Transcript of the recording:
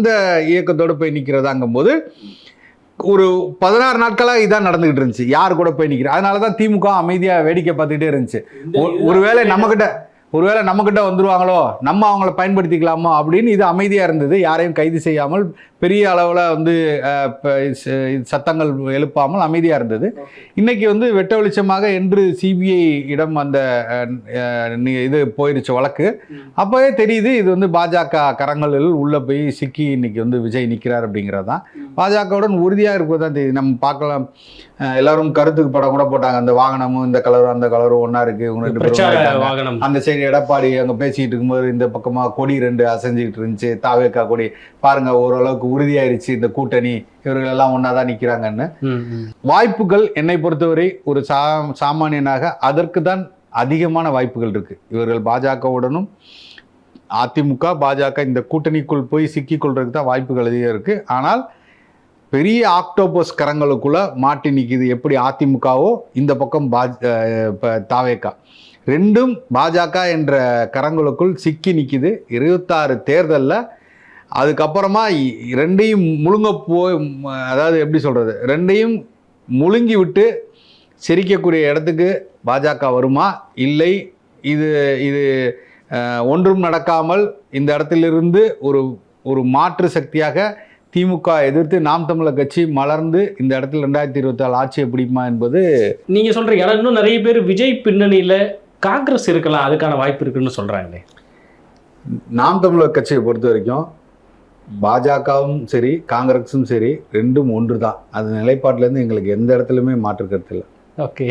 அந்த இயக்கத்தோட போய் நிற்கிறதாங்கும் போது ஒரு பதினாறு நாட்களாக இதான் நடந்துகிட்டு இருந்துச்சு. யார் கூட போய் நிற்கிற அதனால தான் திமுக அமைதியாக வேடிக்கை பார்த்துக்கிட்டே இருந்துச்சு. ஒருவேளை நம்மக்கிட்ட ஒருவேளை நம்மக்கிட்ட வந்துருவாங்களோ நம்ம அவங்கள பயன்படுத்திக்கலாமோ அப்படின்னு இது அமைதியாக இருந்தது. யாரையும் கைது செய்யாமல் பெரிய அளவில் வந்து சத்தங்கள் எழுப்பாமல் அமைதியாக இருந்தது. இன்னைக்கு வந்து வெட்ட வெளிச்சமாக என்று சிபிஐ இடம் அந்த இது போயிருச்சு வழக்கு. அப்போவே தெரியுது இது வந்து பாஜக கரங்களில் உள்ளே போய் சிக்கி இன்னைக்கு வந்து விஜய் நிற்கிறார் அப்படிங்கிறது தான் பாஜகவுடன் உறுதியாக இருப்பது தான் தெரியுது. நம்ம பார்க்கலாம். எல்லாரும் கருத்துக்கு படம் கூட போட்டாங்க. அந்த வாகனமும் இந்த கலரும் அந்த கலரும் ஒன்றா இருக்கு. இவங்க ரெண்டு பேரும் ஒண்ணா பிரச்சார இருக்காங்க. வாகனம். அந்த சைடு எடப்பாடி அங்க பேசிக்கிட்டு இருக்கும்போது இந்த பக்கமா கொடி ரெண்டு அசைஞ்சுக்கிட்டு இருந்துச்சு. தாவேக்கா கொடி. பாருங்க ஓரளவுக்கு உறுதியாயிருச்சு இந்த கூட்டணி. இவர்கள் எல்லாம் ஒன்றா தான் நிற்கிறாங்கன்னு ம், ம். வாய்ப்புகள் என்னை பொறுத்தவரை ஒரு சா சாமானியனாக அதற்கு தான் அதிகமான வாய்ப்புகள் இருக்கு. இவர்கள் பாஜகவுடனும் அதிமுக பாஜக இந்த கூட்டணிக்குள் போய் சிக்கிக் கொள்றதுக்கு தான் வாய்ப்புகள் அதிகம் இருக்கு. ஆனால் பெரிய ஆக்டோபஸ் கரங்களுக்குள்ள மாட்டி நிக்குது எப்படி அதிமுகவோ இந்த பக்கம் பாஜ தாவேக்கா. ரெண்டும் பாஜக என்ற கரங்களுக்குள் சிக்கி நிக்குது. இருபத்தாறு தேர்தலில் அதுக்கப்புறமா ரெண்டையும் முழுங்க போய் அதாவது எப்படி சொல்றது ரெண்டையும் முழுங்கி விட்டு சிரிக்கக்கூடிய இடத்துக்கு பாஜக வருமா? இல்லை. இது இது ஒன்றும் நடக்காமல் இந்த இடத்திலிருந்து ஒரு ஒரு மாற்று சக்தியாக திமுக எதிர்த்து நாம் தமிழர் கட்சி மலர்ந்து இந்த இடத்துல ரெண்டாயிரத்தி இருபத்தி ஆறு ஆட்சியை பிடிக்குமா என்பது நீங்க சொல்றீங்க ஆனா இன்னும் நிறைய பேர் விஜய் பின்னணியில காங்கிரஸ் இருக்கலாம் அதுக்கான வாய்ப்பு இருக்குன்னு சொல்றாங்களே. நாம் தமிழர் கட்சியை பொறுத்த வரைக்கும் பாஜகவும் சரி காங்கிரஸும் சரி ரெண்டும் ஒன்று தான் அது நிலைப்பாட்டிலேருந்து எங்களுக்கு எந்த இடத்துலையுமே மாற்று கருத்து இல்லை. ஓகே.